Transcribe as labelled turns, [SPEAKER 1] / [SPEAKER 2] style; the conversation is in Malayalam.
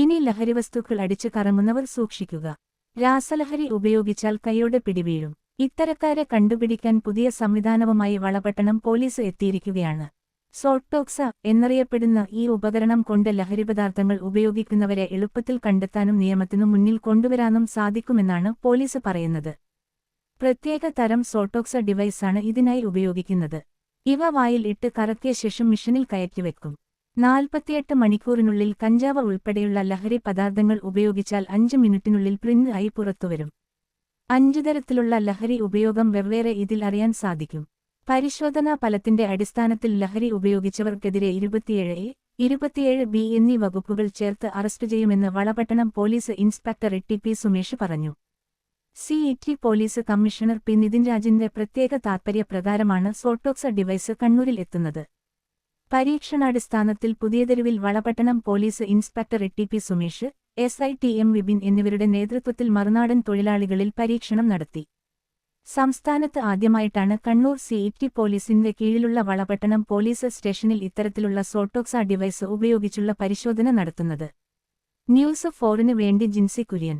[SPEAKER 1] ഇനി ലഹരിവസ്തുക്കൾ അടിച്ചു കറങ്ങുന്നവർ സൂക്ഷിക്കുക. രാസലഹരി ഉപയോഗിച്ചാൽ കൈയോടെ പിടിവീഴും ഇത്തരക്കാരെ കണ്ടുപിടിക്കാൻ പുതിയ സംവിധാനവുമായി വളപട്ടണം പോലീസ് എത്തിയിരിക്കുകയാണ്. സോട്ടോക്സ എന്നറിയപ്പെടുന്ന ഈ ഉപകരണം കൊണ്ട് ലഹരിപദാർത്ഥങ്ങൾ ഉപയോഗിക്കുന്നവരെ എളുപ്പത്തിൽ കണ്ടെത്താനും നിയമത്തിനു മുന്നിൽ കൊണ്ടുവരാനും സാധിക്കുമെന്നാണ് പോലീസ് പറയുന്നത്. പ്രത്യേക തരം സോട്ടോക്സ ഡിവൈസാണ് ഇതിനായി ഉപയോഗിക്കുന്നത്. ഇവ വായിൽ ഇട്ട് കറക്കിയ ശേഷം മിഷനിൽ കയറ്റിവെക്കും നാൽപ്പത്തിയെട്ട് മണിക്കൂറിനുള്ളിൽ കഞ്ചാവ് ഉൾപ്പെടെയുള്ള ലഹരി പദാർത്ഥങ്ങൾ ഉപയോഗിച്ചാൽ അഞ്ച് മിനിറ്റിനുള്ളിൽ പ്രിന്റ് ആയി പുറത്തുവരും. അഞ്ചു തരത്തിലുള്ള ലഹരി ഉപയോഗം വെവ്വേറെ ഇതിൽ അറിയാൻ സാധിക്കും. പരിശോധനാ ഫലത്തിന്റെ അടിസ്ഥാനത്തിൽ ലഹരി ഉപയോഗിച്ചവർക്കെതിരെ ഇരുപത്തിയേഴ് എ ഇരുപത്തിയേഴ് ബി എന്നീ വകുപ്പുകൾ ചേർത്ത് അറസ്റ്റ് ചെയ്യുമെന്ന് Valapattanam police inspector T P Sumesh പറഞ്ഞു. City police commissioner P Nithin രാജിന്റെ പ്രത്യേക താത്പര്യപ്രകാരമാണ് സോട്ടോക്സ ഡിവൈസ് കണ്ണൂരിൽ എത്തുന്നത്. പരീക്ഷണാടിസ്ഥാനത്തിൽ പുതിയതെരുവിൽ Valapattanam police inspector T P Sumesh S I T M Vipin എന്നിവരുടെ നേതൃത്വത്തിൽ മറുനാടൻ തൊഴിലാളികളിൽ പരീക്ഷണം നടത്തി. സംസ്ഥാനത്ത് ആദ്യമായിട്ടാണ് കണ്ണൂർ സി ഇ ടി പോലീസിന്റെ കീഴിലുള്ള വളപട്ടണം പോലീസ് സ്റ്റേഷനിൽ ഇത്തരത്തിലുള്ള സോട്ടോക്സ ഡിവൈസ് ഉപയോഗിച്ചുള്ള പരിശോധന നടത്തുന്നത്. ന്യൂസ് ഫോറിന് വേണ്ടി ജിൻസി കുര്യൻ.